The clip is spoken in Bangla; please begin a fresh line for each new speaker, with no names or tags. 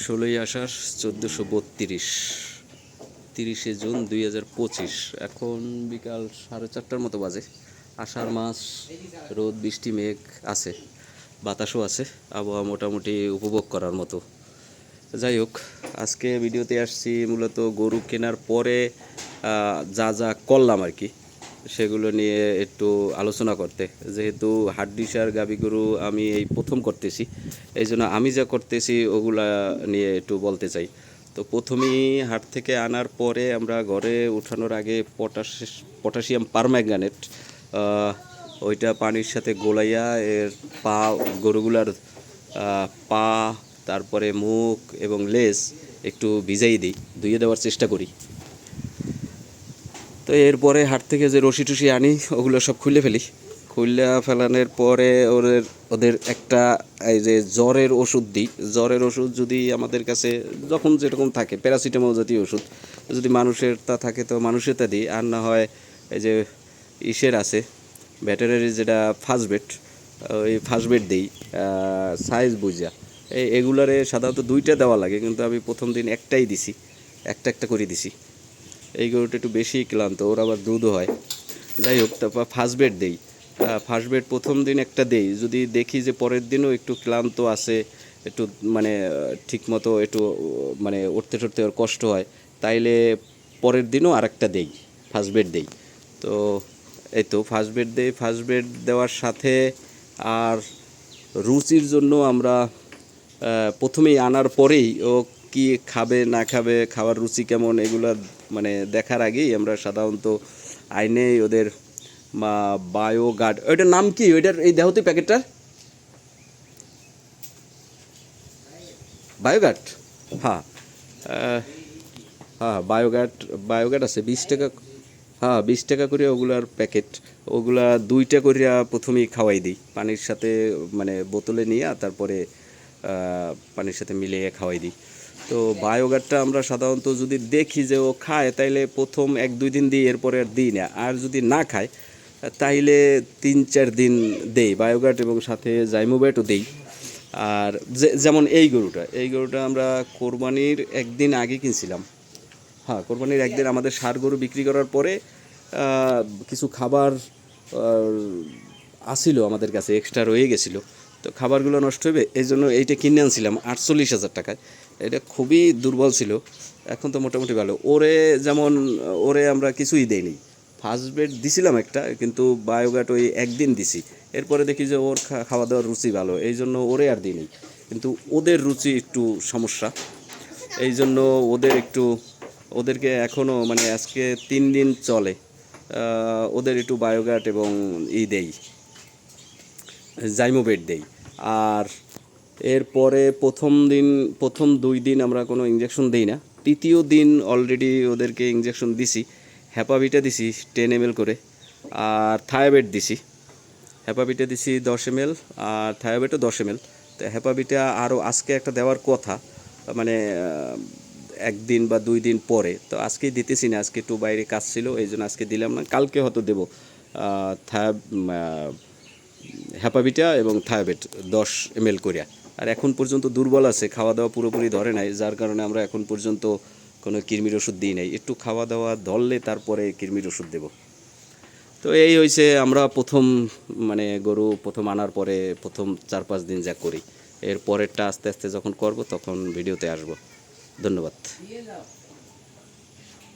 ষোলোই আষাঢ়, চোদ্দোশো বত্রিশ, তিরিশে জুন দুই হাজার পঁচিশ। এখন বিকাল সাড়ে চারটার মতো বাজে। আষাঢ় মাস, রোদ, বৃষ্টি, মেঘ আছে, বাতাসও আছে, আবহাওয়া মোটামুটি উপভোগ করার মতো। যাই হোক, আজকে ভিডিওতে আসছি মূলত গরু কেনার পরে যা যা করলাম আর কি। সেগুলো নিয়ে একটু আলোচনা করতে। যেহেতু হাড্ডিসার গরু আমি এই প্রথম করতেছি এই জন্য আমি যা করতেছি ওগুলা নিয়ে একটু বলতে চাই। তো প্রথমেই হাট থেকে আনার পরে আমরা ঘরে উঠানোর আগে পটাশ পটাশিয়াম পারম্যাঙ্গানেট ওইটা পানির সাথে গোলাইয়া এর পা, গরুগুলার পা, তারপরে মুখ এবং লেজ একটু ভিজাই দিই, ধুয়ে দেওয়ার চেষ্টা করি। তো এরপরে হাট থেকে যে রশি টুসি আনি, ওগুলো সব খুলে ফেলি। খুলে ফেলানোর পরে ওদের ওদের একটা এই যে জ্বরের ওষুধ দিই। জ্বরের ওষুধ যদি আমাদের কাছে যখন যেরকম থাকে, প্যারাসিটামল জাতীয় ওষুধ, যদি মানুষের তা থাকে তো মানুষের তা দিই। আর না হয় এই যে ইসের আছে, ভেটেরিনারি যেটা ফার্স্ট বেড, ওই ফার্স্ট বেড দিই সাইজ বুঝা। এই এগুলারে সাধারণত দুইটা দেওয়া লাগে, কিন্তু আমি প্রথম দিন একটাই দিছি, একটা একটা করে দিছি। এই গরুটা একটু বেশি ক্লান্ত, ওর আবার দুধও হয়। যাই হোক তারপর ফার্স্ট বেড দেই। ফার্স্ট বেড প্রথম দিন একটা দেই। যদি দেখি যে পরের দিনও একটু ক্লান্ত আছে, একটু মানে ঠিক মতো একটু মানে উঠতে টুটতে ওর কষ্ট হয়, তাইলে পরের দিনও আরেকটা দেই ফার্স্ট বেড দেই। তো এই তো ফার্স্ট বেড দেই। ফার্স্ট বেড দেওয়ার সাথে আর রুচির জন্য আমরা প্রথমেই আনার পরেই ও কি খাবে, না খাবে, খাওয়ার রুচি কেমন, এগুলো মানে দেখার আগেই আমরা সাধারণত আইনে ওদের বায়ো গার্ড, ওইটার নাম কি? ওইটার এই দেহতে প্যাকেটটার? বায়োগার্ড হ্যাঁ হ্যাঁ বায়োগার্ড বায়োগার্ড আছে, বিশ টাকা হ্যাঁ বিশ টাকা করে ওগুলার প্যাকেট, ওগুলা দুইটা করিয়া প্রথমেই খাওয়াই দিই, পানির সাথে মানে বোতলে নিয়ে তারপরে পানির সাথে মিলিয়ে খাওয়াই দিই। তো বায়োগার্ডটা আমরা সাধারণত যদি দেখি যে ও খায়, তাইলে প্রথম এক, দুই দিন দিই এরপরে আর দিই না। আর যদি না খায়, তাইলে তিন, চার দিন দেই বায়োগার্ড এবং সাথে জাইমোব্যাটও দেই। আর যেমন এই গরুটা এই গরুটা আমরা কোরবানির একদিন আগে কিনছিলাম। হ্যাঁ কোরবানির একদিন আমাদের সার গরু বিক্রি করার পরে কিছু খাবার আসিল আমাদের কাছে এক্সট্রা রয়ে গেছিল। তো খাবারগুলো নষ্ট হবে এই জন্য এইটা কিনে আনছিলাম, আটচল্লিশ হাজার টাকায়। এটা খুবই দুর্বল ছিল, এখন তো মোটামুটি ভালো। ওরে যেমন, ওরে আমরা কিছুই দেইনি। ফার্স্ট বেড দিছিলাম একটা, কিন্তু বায়োগাট ওই একদিন দিছি। এরপরে দেখি যে ওর খাওয়া দাওয়ার রুচি ভালো এই জন্য ওরে আর দিই কিন্তু ওদের রুচি একটু সমস্যা এই জন্য ওদের একটু, ওদেরকে এখনও মানে আজকে তিন দিন চলে ওদের একটু বায়োগাট এবং ই দেই। জাইমোবেট দেই। আর এরপরে প্রথম দিন, প্রথম দুই দিন আমরা কোনো ইঞ্জেকশন দিই না। তৃতীয় দিন অলরেডি ওদেরকে ইঞ্জেকশন দিছি। হ্যাপাবিটা দিছি টেন এম করে। আর থায়াবেট দিছি। হ্যাপাবিটা দিছি দশ এম আর থায়াবেটও দশ এম তো হ্যাপাবিটা আরও আজকে একটা দেওয়ার কথা মানে একদিন বা দুই দিন পরে। তো আজকে দিতেছি না, আজকে একটু বাইরে কাজ ছিল এই জন্য আজকে দিলাম না। কালকে হয়তো দেবো। থায়াব হ্যাপাবিটা এবং থায়াবেট, দশ এম এল করিয়া। আর এখন পর্যন্ত দুর্বল আছে খাওয়া দাওয়া পুরোপুরি ধরে নাই, যার কারণে আমরা এখন পর্যন্ত কোনো কৃমির ওষুধ দিই নাই। একটু খাওয়া দাওয়া ধরলে তারপরে কৃমির ওষুধ দেবো। তো এই হয়েছে আমরা প্রথম মানে গরু প্রথম আনার পরে প্রথম চার পাঁচ দিন যা করি। এর পরেরটা আস্তে আস্তে যখন করব তখন ভিডিওতে আসব। ধন্যবাদ।